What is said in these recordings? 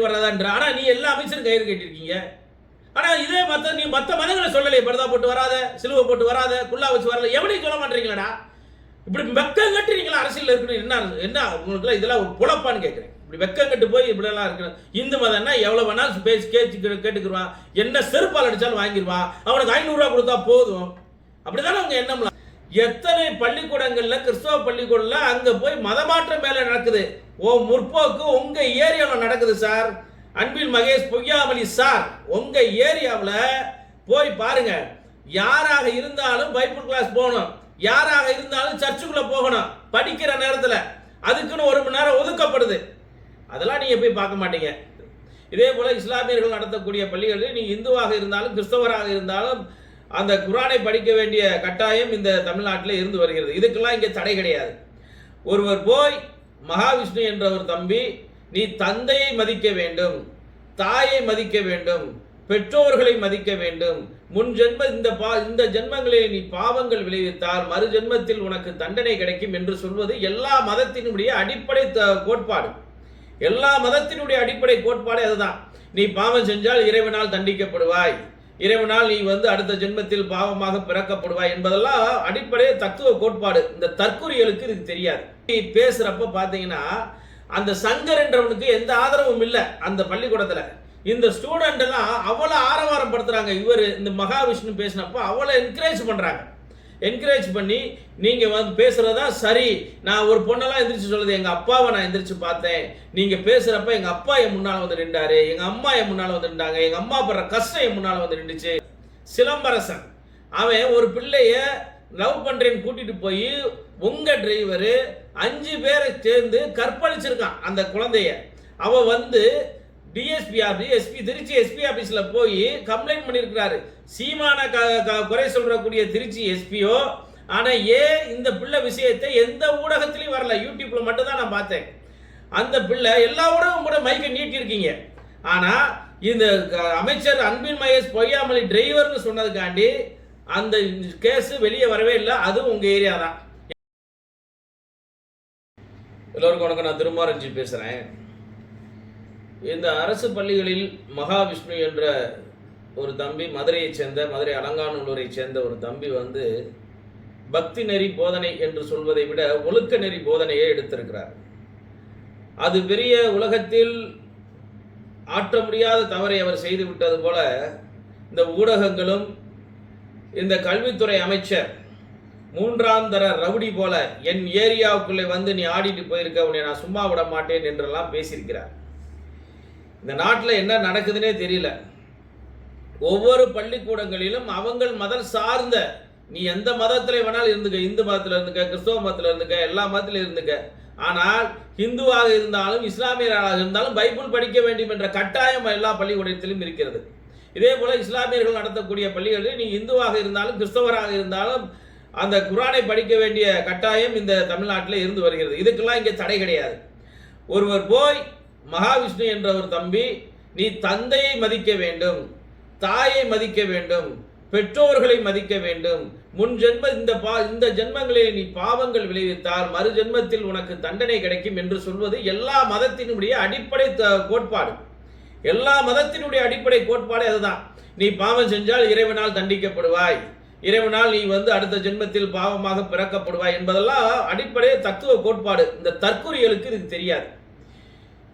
கட்டு வர்றதான்ற. ஆனா நீ எல்லா அமைச்சரும் கயிறு கட்டிருக்கீங்க ஆனால் இதே மத்த நீ மற்ற மதங்களை சொல்லலையே பரதா போட்டு வராத சிலுவை போட்டு வராத குல்லா வச்சு வரல. எவனையும் சொல்ல மாட்டீங்களாடா. இப்படி வெக்கம் கட்டுறீங்களா? அரசியல் இருக்கணும். என்ன என்ன உங்களுக்கு இதெல்லாம் ஒரு புழப்பான்னு கேட்குறேன். இப்படி வெக்கம் கட்டு போய் இப்படிலாம் இருக்கணும். இந்து மதம்னா எவ்வளோ வேணாலும் பேசி கேச்சு கேட்டுக்கிடுவான் என்ன செருப்பால் அடிச்சாலும் வாங்கிடுவான் அவனுக்கு ஐநூறுரூவா கொடுத்தா போதும். அப்படிதானே அவங்க எண்ணம்லாம்? எத்தனை பள்ளிக்கூடங்களில் கிறிஸ்தவ பள்ளிக்கூடல அங்கே போய் மதமாற்றம் மேலே நடக்குது? ஓ முற்போக்கு உங்கள் ஏரியாவில் நடக்குது சார். அன்பில் மகேஷ் பொய்யாமலி சார். உங்கள் ஏரியாவில் போய் பாருங்க. யாராக இருந்தாலும் பைபிள் கிளாஸ் போகணும். யாராக இருந்தாலும் சர்ச்சுக்குள்ளே போகணும். படிக்கிற நேரத்தில். அதுக்குன்னு ஒரு மணி நேரம் ஒதுக்கப்படுது. அதெல்லாம் நீங்கள் போய் பார்க்க மாட்டீங்க. இதே போல் இஸ்லாமியர்கள் நடத்தக்கூடிய பள்ளிகளில் நீ இந்துவாக இருந்தாலும் கிறிஸ்தவராக இருந்தாலும் அந்த குரானை படிக்க வேண்டிய கட்டாயம் இந்த தமிழ்நாட்டில் இருந்து வருகிறது. இதுக்கெல்லாம் இங்கே தடை கிடையாது. ஒருவர் போய் மகாவிஷ்ணு என்ற ஒரு தம்பி நீ தந்தையை மதிக்க வேண்டும் தாயை மதிக்க வேண்டும் பெற்றோர்களை மதிக்க வேண்டும் முன் ஜென்ம இந்த பா இந்த ஜென்மங்களில் நீ பாவங்கள் விளைவித்தால் மறு ஜென்மத்தில் உனக்கு தண்டனை கிடைக்கும் என்று சொல்வது எல்லா மதத்தினுடைய அடிப்படை த- கோட்பாடு. எல்லா மதத்தினுடைய அடிப்படை கோட்பாடு அதுதான். நீ பாவம் செஞ்சால் இறைவனால் தண்டிக்கப்படுவாய். இறைவனால் நீ வந்து அடுத்த ஜென்மத்தில் பாவமாக பிறக்கப்படுவாய் என்பதெல்லாம் அடிப்படை தத்துவ கோட்பாடு. இந்த தற்கொலைகளுக்கு இதுக்கு தெரியாது. நீ பேசுறப்ப பார்த்தீங்கன்னா அந்த சங்கர் என்றவனுக்கு எந்த ஆதரவும் இல்லை அந்த பள்ளிக்கூடத்தில். இந்த ஸ்டூடெண்ட் எல்லாம் அவ்வளோ ஆரவாரம் படுத்துறாங்க. இவர் இந்த மகாவிஷ்ணு பேசினப்ப அவ்வளோ என்கரேஜ் பண்ணுறாங்க என்கரேஜ் பண்ணி நீங்கள் வந்து பேசுகிறதா சரி. நான் ஒரு பொண்ணெல்லாம் எந்திரிச்சு சொல்லுது எங்கள் அப்பாவை நான் எந்திரிச்சு பார்த்தேன். நீங்கள் பேசுகிறப்ப எங்கள் அப்பா என் முன்னால் வந்து நின்றாரு. எங்கள் அம்மா என் முன்னால் வந்து நின்றாங்க. எங்கள் அம்மா படுற கஷ்டம் என் முன்னால் வந்து நின்றுச்சு. சிலம்பரசன். அவன் ஒரு பிள்ளைய லவ் பண்ணுறேன்னு கூட்டிகிட்டு போய் உங்கள் டிரைவரு அஞ்சு பேரை சேர்ந்து கற்பழிச்சிருக்கான் அந்த குழந்தைய. அவள் வந்து DSP office SP Trichy SP ஆஃபீஸில் போய் கம்ப்ளைண்ட் பண்ணியிருக்கிறாரு சீமான க க- குறை சொல்கிறக்கூடிய திருச்சி எஸ்பியோ ஆனால் ஏன் இந்த பிள்ளை விஷயத்தை எந்த ஊடகத்திலையும் வரல. யூடியூப்பில் மட்டும்தான் நான் பார்த்தேன். அந்த பிள்ளை எல்லா ஊடகம் கூட மைக்கை நீட்டியிருக்கீங்க ஆனால் இந்த அமைச்சர் அன்பின் மகேஷ் பொய்யாமலி டிரைவர்னு சொன்னதுக்காண்டி அந்த கேஸு வெளியே வரவே இல்லை. அதுவும் உங்கள் ஏரியா தான். எல்லோருக்கும் வணக்கம். நான் திருமாரஞ்சி பேசுகிறேன் இந்த அரசு பள்ளிகளில் மகாவிஷ்ணு என்ற ஒரு தம்பி மதுரையைச் சேர்ந்த மதுரை அலங்காநல்லூரைச் சேர்ந்த ஒரு தம்பி வந்து பக்தி நெறி போதனை என்று சொல்வதை விட ஒழுக்க நெறி போதனையை எடுத்திருக்கிறார். அது பெரிய உலகத்தில் ஆற்ற முடியாத தவறை அவர் செய்து விட்டது போல இந்த ஊடகங்களும் இந்த கல்வித்துறை அமைச்சர் மூன்றாம் தர ரவுடி போல என் ஏரியாவுக்குள்ளே வந்து நீ ஆடிட்டு போயிருக்க உன்னை நான் சும்மா விட மாட்டேன் என்றெல்லாம் பேசியிருக்கிறார். இந்த நாட்டில் என்ன நடக்குதுன்னே தெரியல. ஒவ்வொரு பள்ளிக்கூடங்களிலும் அவங்கள் மதம் சார்ந்த நீ எந்த மதத்தில் வேணாலும் இருந்துக்க இந்து மதத்தில் இருந்துக்க கிறிஸ்தவ மதத்தில் இருந்துக்க எல்லா மதத்திலும் இருந்துக்க. ஆனால் ஹிந்துவாக இருந்தாலும் இஸ்லாமியராக இருந்தாலும் பைபிள் படிக்க வேண்டும் என்ற கட்டாயம் எல்லா பள்ளிக்கூடத்திலும் இருக்கிறது. இதே போல் இஸ்லாமியர்கள் நடத்தக்கூடிய பள்ளிகளில் நீ இந்துவாக இருந்தாலும் கிறிஸ்தவராக இருந்தாலும் அந்த குரானை படிக்க வேண்டிய கட்டாயம் இந்த தமிழ்நாட்டில் இருந்து வருகிறது. இதுக்கெல்லாம் இங்கே தடை கிடையாது. ஒருவர் போய் மகாவிஷ்ணு என்ற ஒரு தம்பி நீ தந்தையை மதிக்க வேண்டும் தாயை மதிக்க வேண்டும் பெற்றோர்களை மதிக்க வேண்டும். முன் ஜென்ம இந்த பா இந்த ஜென்மங்களில் நீ பாவங்கள் விளைவித்தால் மறு ஜென்மத்தில் உனக்கு தண்டனை கிடைக்கும் என்று சொல்வது எல்லா மதத்தினுடைய அடிப்படை த- கோட்பாடு. எல்லா மதத்தினுடைய அடிப்படை கோட்பாடு அதுதான். நீ பாவம் செஞ்சால் இறைவனால் தண்டிக்கப்படுவாய். இறைவனால் நீ வந்து அடுத்த ஜென்மத்தில் பாவமாக பிறக்கப்படுவாய் என்பதெல்லாம் அடிப்படை தத்துவ கோட்பாடு. இந்த தற்கொலைகளுக்கு இது தெரியாது.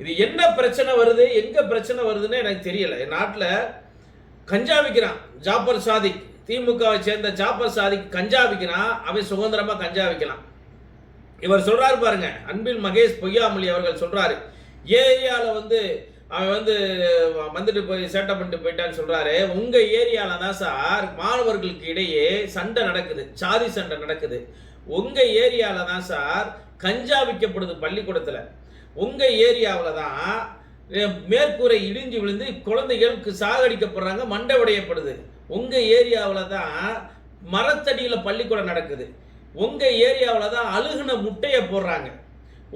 இது என்ன பிரச்சனை வருது எங்க பிரச்சனை வருதுன்னு எனக்கு தெரியல. என் நாட்டில் கஞ்சா விற்கிறான் ஜாபர் சாதிக். திமுகவை சேர்ந்த ஜாபர் சாதிக் கஞ்சா விற்கிறான் அவன் சுதந்திரமா கஞ்சா விற்கலாம் இவர் சொல்றாரு பாருங்க அன்பில் மகேஷ் பொய்யாமொழி அவர்கள் சொல்றாரு. ஏரியாவில் வந்து அவன் வந்து வந்துட்டு போய் சேட்டை பண்ணிட்டு போயிட்டான்னு சொல்றாரு. உங்க ஏரியால தான் சார் மாணவர்களுக்கு இடையே சண்டை நடக்குது சாதி சண்டை நடக்குது. உங்க ஏரியால தான் சார் கஞ்சா விற்கப்படுது பள்ளிக்கூடத்துல. உங்கள் ஏரியாவில் தான் மேற்கூரை இடிஞ்சு விழுந்து குழந்தைகளுக்கு சாகடிக்கப்படுறாங்க மண்டை உடையப்படுது உங்கள் ஏரியாவில் தான் மரத்தடியில் பள்ளிக்கூடம் நடக்குது. உங்கள் ஏரியாவில் தான் அழுகுன முட்டையை போடுறாங்க.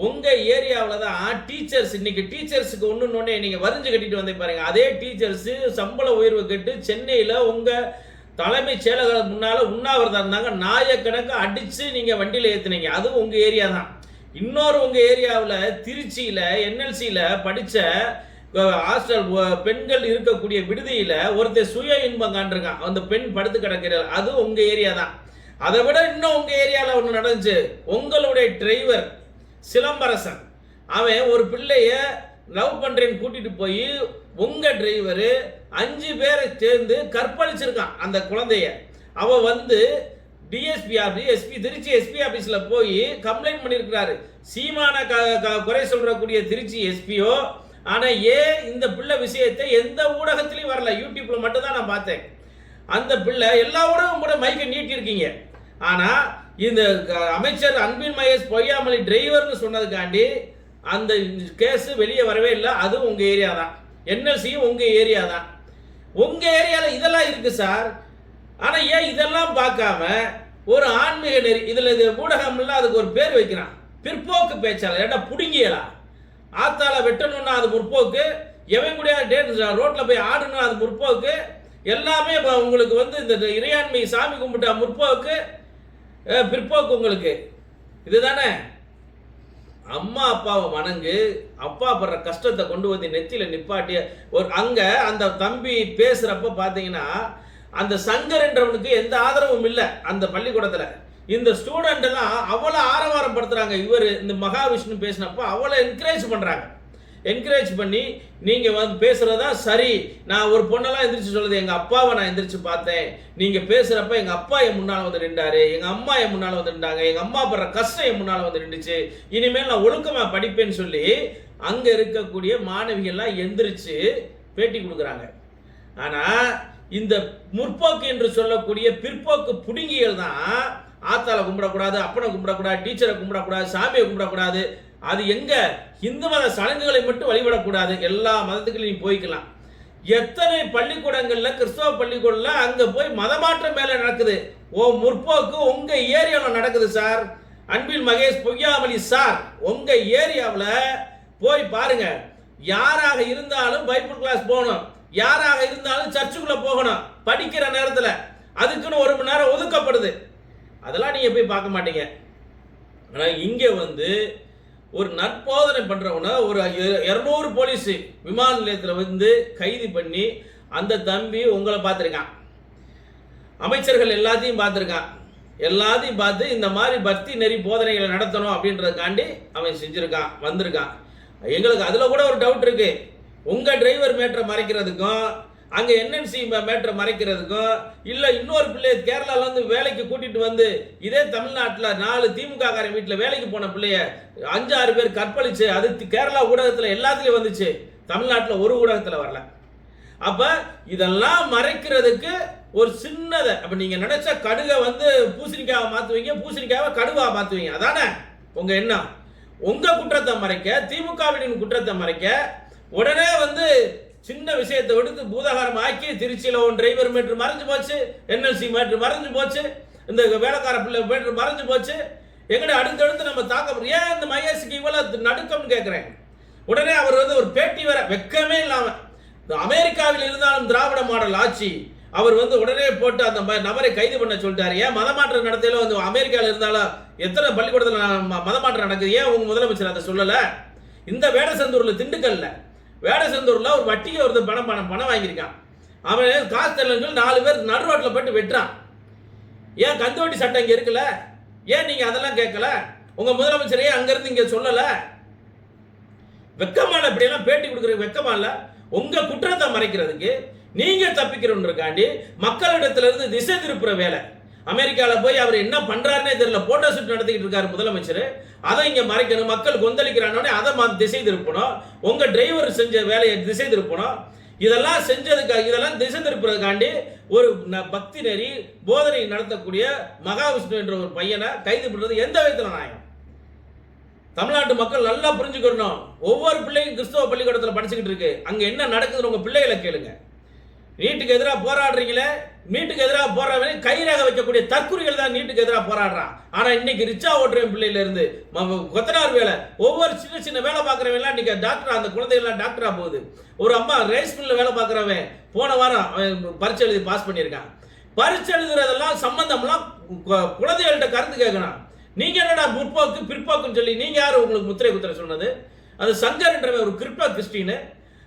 உங்கள் ஏரியாவில் தான் டீச்சர்ஸ் இன்னைக்கு டீச்சர்ஸுக்கு ஒன்று நீங்கள் வரிஞ்சு கட்டிட்டு வந்தே பாருங்கள் அதே டீச்சர்ஸு சம்பள உயர்வு கேட்டு சென்னையில் உங்கள் தலைமை செயலகம் முன்னால் உண்ணாவிரதம் இருந்தாங்க. நாயக்கணக்கு அடித்து நீங்கள் வண்டியில் ஏற்றுனீங்க அதுவும் உங்கள் ஏரியா தான். இன்னொரு உங்கள் ஏரியாவில் திருச்சியில் என்எல்சியில் படித்த ஹாஸ்டல் பெண்கள் இருக்கக்கூடிய விடுதியில் ஒருத்தர் சுய இன்பம் காண்டிருக்கான் அந்த பெண் படுத்து கிடக்கிறார். அது உங்கள் ஏரியா தான். அதை விட இன்னும் உங்கள் ஏரியாவில் ஒன்று நடந்துச்சு. உங்களுடைய டிரைவர் சிலம்பரசன். அவன் ஒரு பிள்ளைய லவ் பண்ணுறேன்னு கூட்டிகிட்டு போய் உங்கள் டிரைவரு அஞ்சு பேரை சேர்ந்து கற்பழிச்சிருக்கான் அந்த குழந்தைய. அவள் வந்து DSP office SP Trichy SP ஆஃபீஸில் போய் கம்ப்ளைண்ட் பண்ணியிருக்கிறாரு சீமான க க- குறை சொல்கிறக்கூடிய திருச்சி எஸ்பியோ ஆனால் ஏன் இந்த பிள்ளை விஷயத்தை எந்த ஊடகத்திலையும் வரல. யூடியூப்பில் மட்டும்தான் நான் பார்த்தேன். அந்த பிள்ளை எல்லா ஊடகம் கூட மைக்கை நீட்டியிருக்கீங்க ஆனால் இந்த அமைச்சர் அன்பின் மகேஷ் பொய்யாமலி டிரைவர்னு சொன்னதுக்காண்டி அந்த கேஸ் வெளியே வரவே இல்லை. அதுவும் உங்கள் ஏரியா தான். என்எல்சியும் உங்கள் ஏரியா தான். உங்கள் ஏரியாவில் இதெல்லாம் இருக்குது சார். ஆனால் ஏன் இதெல்லாம் பார்க்காம ஒரு ஆன்மீக நெறி இதில் இது ஊடகம்லாம் அதுக்கு ஒரு பேர் வைக்கிறான். பிற்போக்கு பேச்சாளர். ஏட்டா புடுங்கியலா ஆத்தால வெட்டணும்னா அது முற்போக்கு. எவன் கூட ரோட்டில் போய் ஆடணும் அது முற்போக்கு. எல்லாமே இப்போ உங்களுக்கு வந்து இந்த இறையாண்மை சாமி கும்பிட்டா முற்போக்கு. பிற்போக்கு உங்களுக்கு. இதுதானே? அம்மா அப்பாவை வணங்கு. அப்பா படுற கஷ்டத்தை கொண்டு வந்து நெத்தியில் நிப்பாட்டிய ஒரு அங்கே அந்த தம்பி பேசுகிறப்ப பார்த்தீங்கன்னா அந்த சங்கர் என்றவனுக்கு எந்த ஆதரவும் இல்லை அந்த பள்ளிக்கூடத்தில். இந்த ஸ்டூடெண்ட் எல்லாம் அவ்வளோ ஆரவாரம் படுத்துறாங்க இவர் இந்த மகாவிஷ்ணு பேசினப்போ அவ்வளோ என்கரேஜ் பண்ணுறாங்க என்கரேஜ் பண்ணி நீங்கள் வந்து பேசுகிறதா சரி. நான் ஒரு பொண்ணெல்லாம் எந்திரிச்சு சொல்லுது. எங்கள் அப்பாவை நான் எந்திரிச்சு பார்த்தேன். நீங்கள் பேசுகிறப்ப எங்கள் அப்பா என் முன்னால் வந்து நின்றாரு. எங்கள் அம்மா என் முன்னால் வந்து நின்றாங்க. எங்கள் அம்மா படுற கஷ்டம் என் முன்னால் வந்து நின்றுச்சு. இனிமேல் நான் ஒழுக்கமாக படிப்பேன்னு சொல்லி அங்கே இருக்கக்கூடிய மாணவிகள்லாம் எந்திரிச்சு பேட்டி கொடுக்குறாங்க. ஆனால் இந்த முற்போக்கு என்று சொல்லக்கூடிய பிற்போக்கு புடுங்கிகள் தான் ஆத்தால கும்பிடக்கூடாது அப்பனை கும்பிடக்கூடாது டீச்சரை கும்பிடக்கூடாது சாமியை கும்பிடக்கூடாது. அது எங்க? இந்து மத சடங்குகளை மட்டும் வழிபடக்கூடாது. எல்லா மதத்துக்குலையும் நீ போய்க்கலாம். எத்தனை பள்ளிக்கூடங்களில் கிறிஸ்தவ பள்ளிக்கூடத்தில் அங்க போய் மதமாற்றம் மேல நடக்குது. ஓ முற்போக்கு உங்க ஏரியாவில் நடக்குது சார். அன்பில் மகேஷ் பொய்யாமலி சார். உங்க ஏரியாவில் போய் பாருங்க. யாராக இருந்தாலும் பைபிள் கிளாஸ் போகணும். யாராக இருந்தாலும் சர்ச்சுக்குள்ளே போகணும். படிக்கிற நேரத்தில் அதுக்குன்னு ஒரு மணி நேரம் ஒதுக்கப்படுது. அதெல்லாம் நீங்கள் போய் பார்க்க மாட்டீங்க. ஆனால் இங்கே வந்து ஒரு நற்போதனை பண்ணுறவன ஒரு இரநூறு போலீஸ் விமான நிலையத்தில் வந்து கைது பண்ணி அந்த தம்பி உங்களை பார்த்துருக்கான். அமைச்சர்கள் எல்லாத்தையும் பார்த்துருக்கான். எல்லாத்தையும் பார்த்து இந்த மாதிரி பக்தி நெறி போதனைகளை நடத்தணும் அப்படின்றதுக்காண்டி அவன் செஞ்சுருக்கான் வந்திருக்கான். எங்களுக்கு அதில் கூட ஒரு டவுட் இருக்குது உங்கள் டிரைவர் மேட்டரை மறைக்கிறதுக்கும் அங்கே என்என்சி மேட்டரை மறைக்கிறதுக்கும் இல்லை இன்னொரு பிள்ளைய கேரளாவிலேருந்து வேலைக்கு கூட்டிட்டு வந்து இதே தமிழ்நாட்டில் நாலு திமுக காரன் வீட்டில் வேலைக்கு போன பிள்ளைய அஞ்சு ஆறு பேர் கற்பழிச்சு அது கேரளா ஊடகத்தில் எல்லாத்துலேயும் வந்துச்சு. தமிழ்நாட்டில் ஒரு ஊடகத்தில் வரல. அப்போ இதெல்லாம் மறைக்கிறதுக்கு ஒரு சின்னதை அப்போ நீங்கள் நினச்ச கடுகை வந்து பூசணிக்காவை மாற்றுவீங்க பூசணிக்காவை கடுவாக மாற்றுவீங்க அதானே? உங்கள் எண்ணம். உங்கள் குற்றத்தை மறைக்க திமுகவின் குற்றத்தை மறைக்க உடனே வந்து சின்ன விஷயத்தை எடுத்து பூதாகாரம் ஆக்கி திருச்சியில் ஒன் டிரைவர் மீட்டர் மறைஞ்சு போச்சு என்எல்சி மீட்டர் மறைஞ்சு போச்சு இந்த வேலைக்கார பிள்ளை மீட்டர் மறைஞ்சு போச்சு. எங்கட அடுத்தடுத்து நம்ம தாக்க ஏன் இந்த மையாசிக்கு இவ்வளவு நடுக்கம்னு கேட்குறேன் உடனே அவர் வந்து ஒரு பேட்டி வர வெக்கமே இல்லாமல் இந்த அமெரிக்காவில் இருந்தாலும் திராவிட மாடல் ஆட்சி அவர் வந்து உடனே போட்டு அந்த ம- நபரை கைது பண்ண சொல்லிட்டாரு. ஏன் மதமாற்றம் நடத்தையில வந்து அமெரிக்காவில் இருந்தாலும் எத்தனை பள்ளிக்கூடத்தில் ம- மதமாற்றம் நடக்குது? ஏன் உங்க முதலமைச்சர் அதை சொல்லலை? இந்த வேடசந்தூரில் திண்டுக்கல்ல வேடசந்தூர்ல ஒரு வட்டிக்கு ஒருத்தர் பணம் பணம் பணம் வாங்கியிருக்கான். அவன் காசு தெரியலன்னு நாலு பேர் நடு ரோட்டில் போட்டு வெட்டுறான். ஏன் கந்தோட்டி சட்டம் இங்கே இருக்கல ஏன் நீங்கள் அதெல்லாம் கேட்கல? உங்கள் முதலமைச்சரையே அங்கேருந்து இங்கே சொல்லலை. சொல்லல வெக்கமா இப்படியெல்லாம் பேட்டி கொடுக்குற வெக்கமா இல்லை. உங்கள் குற்றத்தை மறைக்கிறதுக்கு நீங்கள் தப்பிக்கிறோன்றக்காண்டி மக்களிடத்துலேருந்து திசை திருப்புற வேலை. அமெரிக்காவில் போய் அவர் என்ன பண்றாருன்னே தெரியல. போட்டோ ஷூட் நடத்திக்கிட்டு இருக்காரு முதலமைச்சர். அதை இங்கே மறைக்கணும். மக்கள் கொந்தளிக்கிறானே அதை மா- திசை திருப்பணும் உங்கள் டிரைவர் செஞ்ச வேலையை திசை திருப்பணும் இதெல்லாம் செஞ்சதுக்காக இதெல்லாம் திசை திருப்புறதுக்காண்டி ஒரு ந- பக்தி நெறி போதனை நடத்தக்கூடிய மகாவிஷ்ணு என்ற ஒரு பையனை கைது பண்ணுறது எந்த விதத்தில் நியாயம்? தமிழ்நாட்டு மக்கள் நல்லா புரிஞ்சுக்கணும். ஒவ்வொரு பிள்ளையும் கிறிஸ்தவ பள்ளிக்கூடத்தில் படிச்சுக்கிட்டு இருக்கு. அங்கே என்ன நடக்குதுன்னு உங்கள் பிள்ளைகளை கேளுங்க. நீட்டுக்கு எதிராக போராடுறீங்களே நீட்டுக்கு எதிராக போராடுறவங்க கைரேகை வைக்கக்கூடிய தற்குறிகள் தான் நீட்டுக்கு எதிராக போராடுறான். ஆனால் இன்னைக்கு ரிச்சா ஓட்டுறவன் பிள்ளையிலேருந்து கொத்தனார் வேலை ஒவ்வொரு சின்ன சின்ன வேலை பார்க்குறவன் இன்னைக்கு டாக்டர் அந்த குழந்தைகள்லாம் டாக்டராக போகுது. ஒரு அம்மா ரைஸ் மில்லில் வேலை பார்க்குறவன் போன வாரம் அவன் பரீட்சை எழுதி பாஸ் பண்ணியிருக்கான். பரீட்சை எழுதுறதெல்லாம் சம்பந்தம்லாம் குழந்தைகள்கிட்ட கருத்து கேட்கணும். நீங்கள் என்னடா முற்போக்கு பிற்போக்குன்னு சொல்லி நீங்கள் யார் உங்களுக்கு முத்திரை குத்திரை சொன்னது? அது சங்கர்ன்றவன் ஒரு கிறிஸ்தவ கிறிஸ்டின்னு.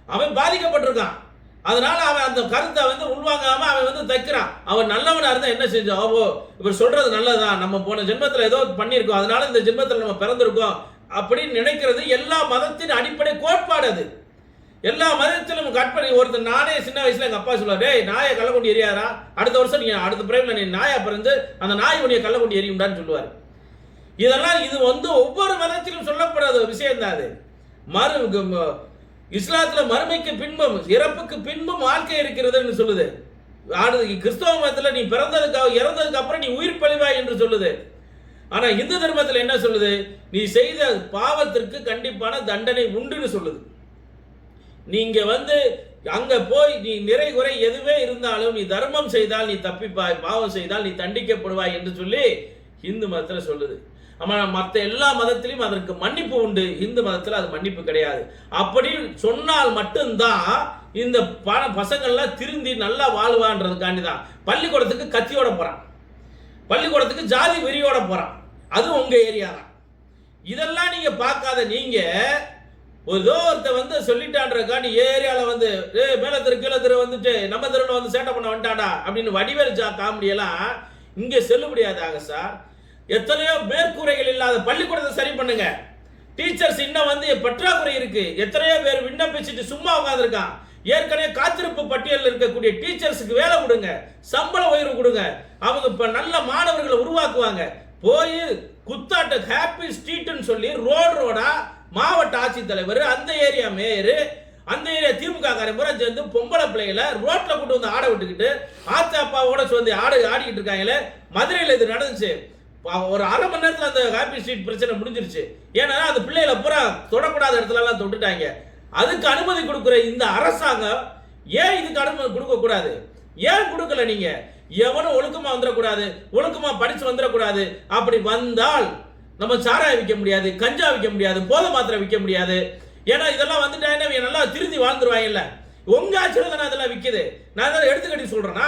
அவன் பாதிக்கப்பட்டிருக்கான். அதனால அவன் அந்த கருத்தை வந்து உள்வாங்காம அவன் வந்து தைக்கிறான். அவன் நல்லவனா இருந்தா என்ன செஞ்சான் ஓ இவர் சொல்றது நல்லதான் நம்ம போன ஜென்மத்துல ஏதோ பண்ணியிருக்கோம். அதனால இந்த ஜென்மத்துல நம்ம பிறந்திருக்கோம் அப்படின்னு நினைக்கிறது எல்லா மதத்தின் அடிப்படை கோட்பாடு அது. எல்லா மதத்திலும் கற்பனை ஒருத்தர் நானே சின்ன வயசுல எங்க அப்பா சொல்லுவார் டேய் நாயை கள்ளக்குண்டி எரியாரா அடுத்த வருஷம் நீ அடுத்த பிரேமில் நீ நாயா பிறந்து அந்த நாய் உடைய கள்ளக்குண்டி எரியும்டான்னு சொல்லுவார். இதெல்லாம் இது வந்து ஒவ்வொரு மதத்திலும் சொல்லப்படாத ஒரு விஷயம் தான் அது. மறு க- இஸ்லாத்துல மறுமைக்கு பின்பும் இறப்புக்கு பின்பும் வாழ்க்கை இருக்கிறதுன்னு சொல்லுது. அடுத்து கிறிஸ்தவ மதத்தில் நீ பிறந்ததுக்கு இறந்ததுக்கு அப்புறம் நீ உயிர் பழிவாய் என்று சொல்லுது. ஆனால் இந்து தர்மத்தில் என்ன சொல்லுது? நீ செய்த பாவத்திற்கு கண்டிப்பான தண்டனை உண்டுன்னு சொல்லுது. நீங்க வந்து அங்க போய் நீ நிறை குறை எதுவே இருந்தாலும் நீ தர்மம் செய்தால் நீ தப்பிப்பாய் பாவம் செய்தால் நீ தண்டிக்கப்படுவாய் என்று சொல்லி இந்து மதத்தில் சொல்லுது. ஆமா மற்ற எல்லா மதத்திலையும் அதற்கு மன்னிப்பு உண்டு. இந்து மதத்தில் அது மன்னிப்பு கிடையாது. அப்படி சொன்னால் மட்டும்தான் இந்த பண பசங்கள்லாம் திருந்தி நல்லா வாழ்வான்றதுக்காண்டி தான் பள்ளிக்கூடத்துக்கு கத்தியோட போகிறான் பள்ளிக்கூடத்துக்கு ஜாதி வெறியோட போகிறான் அதுவும் உங்கள் ஏரியா தான். இதெல்லாம் நீங்கள் பார்க்காத நீங்கள் ஒரு ஏதோ வந்து சொல்லிட்டான்றக்காண்டி ஏரியாவில் வந்து ஏ மேல தெரு கீழே தெரு வந்துட்டு நம்ம தெருவில் வந்து சேட்டை பண்ண வந்துட்டாடா அப்படின்னு வடிவேல் ஜா காமெடியெல்லாம் இங்கே செல்லுபடியாதாக சார். எத்தனையோ மேற்கூரைகள் இல்லாத பள்ளிக்கூடத்தை சரி பண்ணுங்க. டீச்சர்ஸ் இன்னும் வந்து பற்றாக்குறை இருக்கு. எத்தனையோ பேர் விண்ணப்பிச்சுட்டு சும்மா உட்காந்துருக்கான் ஏற்கனவே காத்திருப்பு பட்டியலில் இருக்கக்கூடிய டீச்சர்ஸுக்கு வேலை கொடுங்க. சம்பள உயர்வு கொடுங்க. அவங்க இப்போ நல்ல மாணவர்களை உருவாக்குவாங்க. போய் குத்தாட்ட ஹாப்பி ஸ்ட்ரீட்னு சொல்லி ரோடு ரோடா மாவட்ட ஆட்சித்தலைவர் அந்த ஏரியா மேயர் அந்த ஏரியா திமுக காரன் பூரா சேர்ந்து பொம்பளை பிள்ளைகளை ரோட்டில் கொண்டு வந்து ஆட விட்டுக்கிட்டு ஆத்தா அப்பாவோட சேர்ந்து ஆடு ஆடிக்கிட்டு இருக்காங்களே மதுரையில் இது நடந்துச்சு. ஒரு அரை மணி நேரத்தில் அந்த ஹாப்பி ஸ்ட்ரீட் பிரச்சனை முடிஞ்சிருச்சு. ஏன்னா அந்த பிள்ளைகளை பூரா தொடக்கூடாத இடத்துலலாம் தொட்டுட்டாங்க. அதுக்கு அனுமதி கொடுக்குற இந்த அரசாங்கம் ஏன் இதுக்கு அனுமதி கொடுக்கக்கூடாது? ஏன் கொடுக்கல நீங்க? எவனும் ஒழுக்கமா வந்துடக்கூடாது ஒழுக்கமா படிச்சு வந்துடக்கூடாது. அப்படி வந்தால் நம்ம சாராயம் விற்க முடியாது கஞ்சா விற்க முடியாது போதை மாத்திரை விற்க முடியாது. ஏன்னா இதெல்லாம் வந்துட்டாங்கன்னா நல்லா திருந்தி வாழ்ந்துருவாங்கல்ல. உங்க ஆட்சியில் தானே அதெல்லாம் விற்கிது நான் அதெல்லாம் எடுத்துக்கட்டி சொல்றேன்னா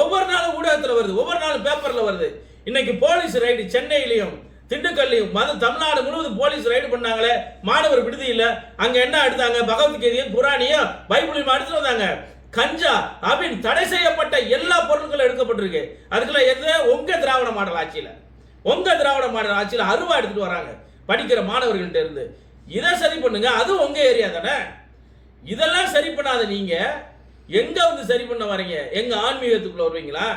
ஒவ்வொரு நாளும் ஊடகத்தில் வருது ஒவ்வொரு நாளும் பேப்பரில் வருது. இன்னைக்கு போலீஸ் ரைடு சென்னையிலையும் திண்டுக்கல்லையும் மத தமிழ்நாடு முழுவதும் போலீஸ் ரைடு பண்ணாங்களே மாணவர் விடுதியில் அங்க என்ன எடுத்தாங்க? பகவத்கீதையும் புராணியும் பைபிளையும் எடுத்துட்டு வந்தாங்க. கஞ்சா அப்படின்னு தடை செய்யப்பட்ட எல்லா பொருட்களும் எடுக்கப்பட்டிருக்கு. அதுக்குள்ள எது? உங்க திராவிட மாடல் ஆட்சியில. உங்க திராவிட மாடல் ஆட்சியில அருவா எடுத்துட்டு வராங்க படிக்கிற மாணவர்கள்ட்ட இருந்து. இதை சரி பண்ணுங்க. அது உங்க ஏரியா தானே? இதெல்லாம் சரி பண்ணாத நீங்க எங்க வந்து சரி பண்ண வரீங்க எங்க ஆன்மீகத்துக்குள்ள வருவீங்களா?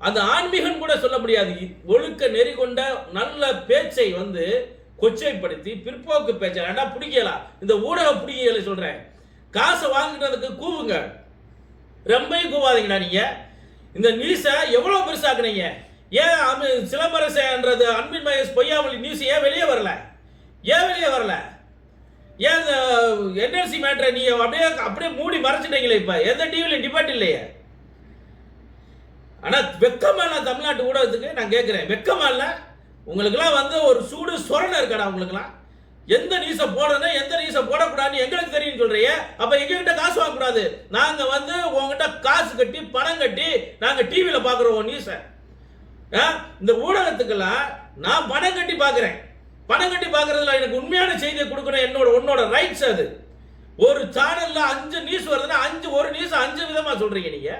அந்த ஆன்மீகம் கூட சொல்ல முடியாது. ஒழுக்க நெறி கொண்ட நல்ல பேச்சை வந்து கொச்சைப்படுத்தி பிற்போக்கு பேச்சை ஏன்டா பிடிக்கலாம் இந்த ஊடக பிடிக்கல சொல்றேன். காசை வாங்கினதுக்கு கூவுங்க. ரொம்பவும் கூவாதீங்கடா நீங்க. இந்த நியூஸை எவ்வளவு பெருசாக்குனீங்க? ஏன் அமி- சிலம்பரசன்றது அன்பின் மகேஷ் பொய்யாமொழி நியூஸ் ஏன் வெளியே வரல? ஏன் வெளியே வரல? ஏன் இந்த என்எல்சி மேட்டரை நீங்க அப்படியே அப்படியே மூடி மறைச்சிட்டீங்களே இப்ப? எந்த டிவிலையும் டிபேட் இல்லையே. ஆனால் வெக்கமா இல்ல தமிழ்நாட்டு ஊடகத்துக்கு நான் கேட்குறேன் வெக்கமா இல்ல உங்களுக்கெல்லாம் வந்து ஒரு சூடு சொரணை இருக்காடா உங்களுக்குலாம் எந்த நியூஸை போடணும் எந்த நியூஸை போடக்கூடாதுன்னு எங்களுக்கு தெரியும் சொல்றீங்க. அப்ப எங்ககிட்ட காசு வாங்கக்கூடாது. நாங்க வந்து உங்ககிட்ட காசு கட்டி பணம் கட்டி நாங்க டிவியில பாக்குறோம் நியூஸை இந்த ஊடகத்துக்கெல்லாம் நான் பணம் கட்டி பார்க்குறேன் பணம் கட்டி பார்க்குறதுல எனக்கு உண்மையான செய்தியை கொடுக்கணும். என்னோட உன்னோட ரைட்ஸ் அது. ஒரு சேனல்ல அஞ்சு நியூஸ் வருதுன்னா அஞ்சு ஒரு நியூஸ் அஞ்சு விதமா சொல்றீங்க நீங்க.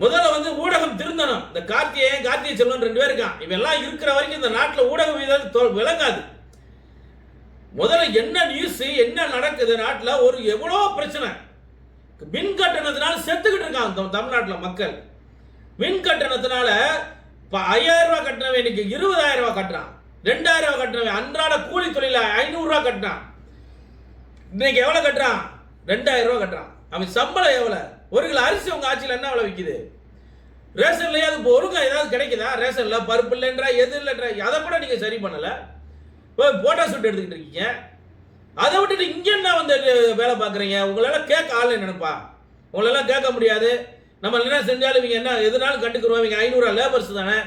முதல்ல வந்து ஊடகம் திருந்தணும். இந்த கார்த்திகேயன் கார்த்திகை செல்வன் ரெண்டு பேர் இருக்கான் இவெல்லாம் இருக்கிற வரைக்கும் இந்த நாட்டில் ஊடகம் தொ- விளங்காது. முதல்ல என்ன நியூஸ் என்ன நடக்குது நாட்டில்? ஒரு எவ்வளோ பிரச்சனை? மின் கட்டணத்தினால செத்துக்கிட்டு இருக்காங்க தமிழ்நாட்டில் மக்கள். மின் கட்டணத்தினால இப்போ ஐயாயிரம் ரூபா கட்டினவன் இன்னைக்கு இருபதாயிரம் ரூபா கட்டுறான். ரெண்டாயிரம் ரூபா கட்டினவன் அன்றாட கூலி தொழில ஐநூறுரூவா கட்டினான் இன்னைக்கு எவ்வளோ கட்டுறான்? ரெண்டாயிரம் ரூபா கட்டுறான். அவன் சம்பளம் எவ்வளோ ஒரு கிலோ அரிசி உங்கள் ஆட்சியில் என்ன அவ்வளோ விற்குது ரேஷன்லயே அது இப்போ ஒழுங்கா ஏதாவது கிடைக்குதா? ரேஷனில் பருப்பு இல்லைன்றா எது இல்லைன்றா அதை கூட நீங்கள் சரி பண்ணலை. இப்போ போட்டோ ஷூட் எடுத்துக்கிட்டு இருக்கீங்க. அதை விட்டுட்டு இங்கே என்ன வந்து வேலை பார்க்குறீங்க? உங்களால் கேட்க ஆள் நினைப்பா? உங்களெல்லாம் கேட்க முடியாது. நம்ம என்ன செஞ்சாலும் இவங்க என்ன எதுனாலும் கண்டுக்குருவோம் இவங்க ஐநூறுரூவா லேபர்ஸ் தானே?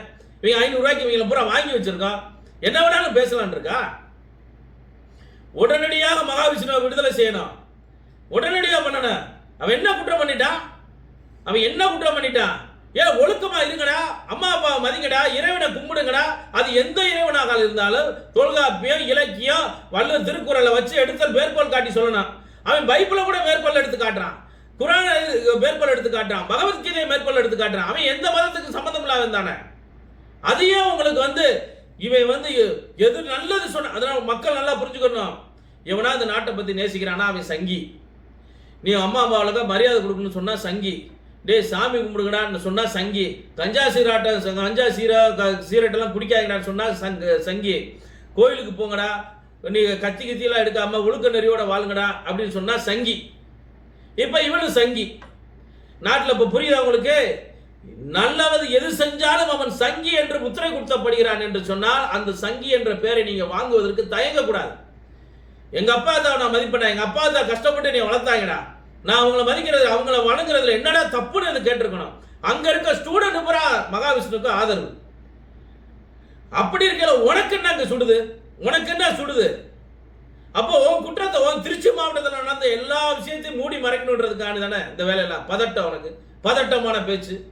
இவங்க ஐநூறுரூவாய்க்கு இவங்களை பூரா வாங்கி வச்சுருக்கோம். என்ன வேணாலும் பேசலான் இருக்கா? உடனடியாக மகாவிஷ்ணுவை விடுதலை செய்யணும். உடனடியாக பண்ணணும். அவன் என்ன குற்றம் பண்ணிட்டான்? அவன் என்ன குற்றம் பண்ணிட்டான்? ஏன் ஒழுக்கமா இருங்கடா. அம்மா அப்பா மதிங்கடா. இறைவனை கும்பிடுங்கடா. அது எந்த இறைவனாக இருந்தாலும் தொல்காப்பியம் இலக்கியம் வள்ளுவர் திருக்குறளை வச்சு எடுத்தல் மேற்கோள் காட்டி சொல்லணும். அவன் பைபிளை கூட மேற்கோள் எடுத்து காட்டுறான். குரான் மேற்கோள் எடுத்து காட்டுறான். பகவத்கீதையை மேற்கோள் எடுத்து காட்டுறான். அவன் எந்த மதத்துக்கு சம்மந்தம் இல்லாதவன் தானே அதையே உங்களுக்கு வந்து இவன் வந்து எது நல்லது சொன்ன அதனால மக்கள் நல்லா புரிஞ்சுக்கணும். எவனா இந்த நாட்டை பத்தி நேசிக்கிறானா? அவன் சங்கி. நீ அம்மா அம்மாவுக்கு மரியாதை கொடுக்கணும்னு சொன்னால் சங்கி. டேய் சாமி கும்பிடுங்கடான்னு சொன்னால் சங்கி. கஞ்சா சீராட்ட கஞ்சா சீரா க- சீரட்டெல்லாம் குடிக்காதீங்கடான்னு சொன்னால் சங்க சங்கி. கோயிலுக்கு போங்கடா. நீ கத்தி கத்தியெல்லாம் எடுக்காம ஒழுக்க நெறியோட வாழுங்கடா அப்படின்னு சொன்னால் சங்கி. இப்போ இவனு சங்கி. நாட்டில் இப்போ புரியுதா உங்களுக்கு? நல்லவது எது செஞ்சாலும் அவன் சங்கி என்று முத்திரை கொடுத்தப்படுகிறான் என்று சொன்னால் அந்த சங்கி என்ற பெயரை நீங்கள் வாங்குவதற்கு தயங்கக்கூடாது. எங்கள் அப்பா தான் நான் மதிப்பேன்? எங்கள் அப்பா தான் கஷ்டப்பட்டு நீ வளர்த்தாங்கடா. நான் அவங்கள மதிக்கிறது அவங்கள வணங்குறதுல என்னடா தப்புன்னு கேட்டிருக்கணும். அங்கே இருக்க ஸ்டூடெண்ட் பூரா மகாவிஷ்ணுக்கு ஆதரவு. அப்படி இருக்கிற உனக்கு என்ன அங்கே சுடுது? உனக்கு என்ன சுடுது? அப்போ உன் குற்றத்தை உன் திருச்சி மாவட்டத்தில் நடந்த எல்லா விஷயத்தையும் மூடி மறைக்கணுன்றதுக்கான தானே இந்த வேலையெல்லாம்? பதட்டம் உனக்கு. பதட்டமான பேச்சு.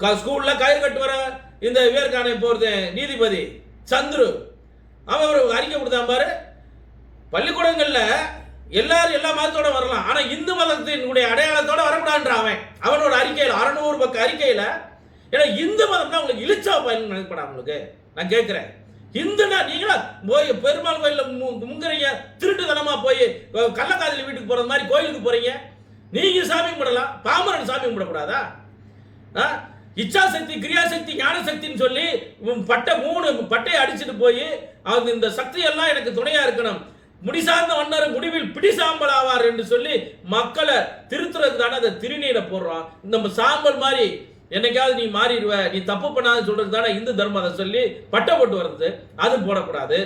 ஸ்கூலில் க- கயிறு கட்டு வர இந்த விவேர்கானை போகிறது நீதிபதி சந்துரு. அவன் ஒரு அறிக்கை கொடுத்தான் பாரு. பள்ளிக்கூடங்களில் எல்லாரும் எல்லா மதத்தோட வரலாம். ஆனால் இந்து மதத்தினுடைய அடையாளத்தோட வரக்கூடாதுன்ற அவன். அவனோட அறிக்கையில் அறநூறு பக்க அறிக்கையில் ஏன்னா இந்து மதம் தான் உங்களுக்கு இழிச்சா பயன் நினைப்படா உங்களுக்கு. நான் கேட்குறேன். இந்துனா நீங்களா போய் பெருமாள் கோயிலில் மு- முங்குறீங்க திருட்டுத்தனமா போய் அஹ், கள்ளக்காதலி வீட்டுக்கு போகிறது மாதிரி கோயிலுக்கு போகிறீங்க நீங்கள் சாமி கும்பிடலாம் பாமரன் சாமி கும்பிடக்கூடாதா? ஆ? இச்சாசக்தி கிரியாசக்தி ஞானசக்தின்னு சொல்லி பட்டை மூணு பட்டையை அடிச்சுட்டு போய் அவங்க இந்த சக்தியெல்லாம் எனக்கு துணையா இருக்கணும். முடிசார்ந்த வண்ணர் முடிவில் பிடிசாம்பல் ஆவார் என்று சொல்லி மக்களை திருத்துறது தானே அந்த திருநீரை போடுறோம் இந்த சாம்பல் மாதிரி என்னைக்காவது நீ மாறிடுவ நீ தப்பு பண்ணாத சொல்றது தானே இந்து தர்மம் அதை சொல்லி பட்டை போட்டு வர்றது அது போடக்கூடாது.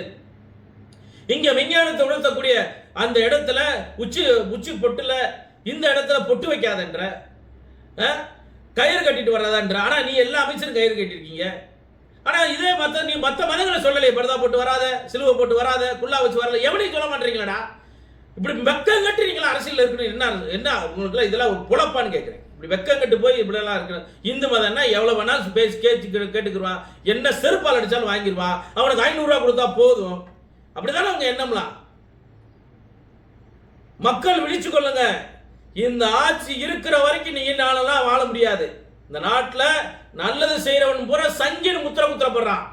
இங்க விஞ்ஞானத்தை உணர்த்தக்கூடிய அந்த இடத்துல உச்சி உச்சி பொட்டுல இந்த இடத்துல பொட்டு வைக்காதன்ற. ஆ? கயிறு கட்டிட்டு வர்றதான்ற. ஆனா நீ எல்லா அமைச்சரும் கயிறு கட்டிருக்கீங்க ஆனா இதே மத்த நீ மத்த மதங்களை சொல்லலையே பரதா போட்டு வராத சிலுவை போட்டு வராத குல்லா வச்சு வரல. எவனையும் சொல்ல மாட்டீங்களாடா? இப்படி வெக்கம் கட்டி நீங்களா அரசியல் இருக்கணும். என்ன என்ன உங்களுக்கு இதெல்லாம் ஒரு புலப்பான்னு கேட்குறேன். இப்படி வெக்கம் கட்டு போய் இப்படியெல்லாம் இருக்கணும். இந்து மதம்னா எவ்வளவு வேணாலும் பேசி கேட்டு கேட்டுக்குருவான் என்ன செருப்பால் அடிச்சாலும் வாங்கிடுவான் அவனுக்கு ஐநூறுரூவா கொடுத்தா போதும். அப்படிதானே அவங்க எண்ணம்லாம்? மக்கள் விழிச்சு கொள்ளுங்க. இந்த ஆட்சி இருக்கிற வரைக்கும் நீ நாளெல்லாம் வாழ முடியாது. இந்த நாட்டில் நல்லது செய்யறவன் பூரா சங்கின்னு முத்திர குத்திரப்படுறான்.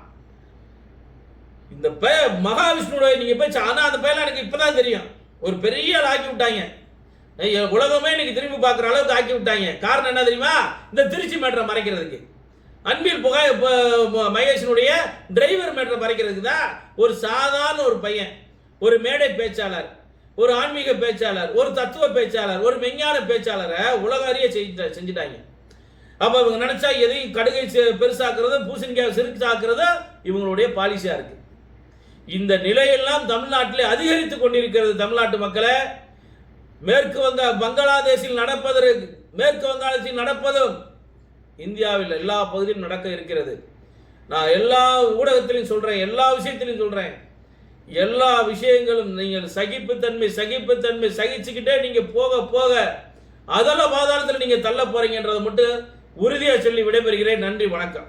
இந்த பே மகாவிஷ்ணுடைய நீங்கள் பேச்சு ஆனால் அந்த பேர்லாம் எனக்கு இப்போ தான் தெரியும். ஒரு பெரிய ஆள் ஆக்கி விட்டாங்க. உலகமே இன்னைக்கு திரும்பி பார்க்குற அளவுக்கு ஆக்கி விட்டாங்க. காரணம் என்ன தெரியுமா? இந்த திருச்சி மேட்டரை மறைக்கிறதுக்கு. அன்பில் புகை மகேஷனுடைய டிரைவர் மேட்டரை மறைக்கிறதுக்கு தான் ஒரு சாதாரண ஒரு பையன் ஒரு மேடை பேச்சாளர். ஒரு ஆன்மீக பேச்சாளர் ஒரு தத்துவ பேச்சாளர் ஒரு விஞ்ஞான பேச்சாளரை உலக அறிய செஞ்சு செஞ்சுட்டாங்க. அப்போ இவங்க நினச்சா எதையும் கடுகை செ- பெருசாக்குறது பூசணிக்காய் சிறுசாக்குறது இவங்களுடைய பாலிசியாக இருக்கு. இந்த நிலையெல்லாம் தமிழ்நாட்டில் அதிகரித்து கொண்டிருக்கிறது தமிழ்நாட்டு மக்களை. மேற்கு வங்க பங்களாதேஷில் நடப்பதற்கு மேற்கு வங்காளத்தில் நடப்பதும் இந்தியாவில் எல்லா பகுதியிலும் நடக்க இருக்கிறது. நான் எல்லா ஊடகத்திலையும் சொல்கிறேன் எல்லா விஷயத்திலையும் சொல்கிறேன் எல்லா விஷயங்களும் நீங்கள் சகிப்புத்தன்மை சகிப்புத்தன்மை சகிச்சுக்கிட்டே நீங்கள் போக போக அதெல்லாம் பாதாளத்தில் நீங்கள் தள்ள போகிறீங்கன்றதை மட்டும் உறுதியாக சொல்லி விடைபெறுகிறேன். நன்றி வணக்கம்.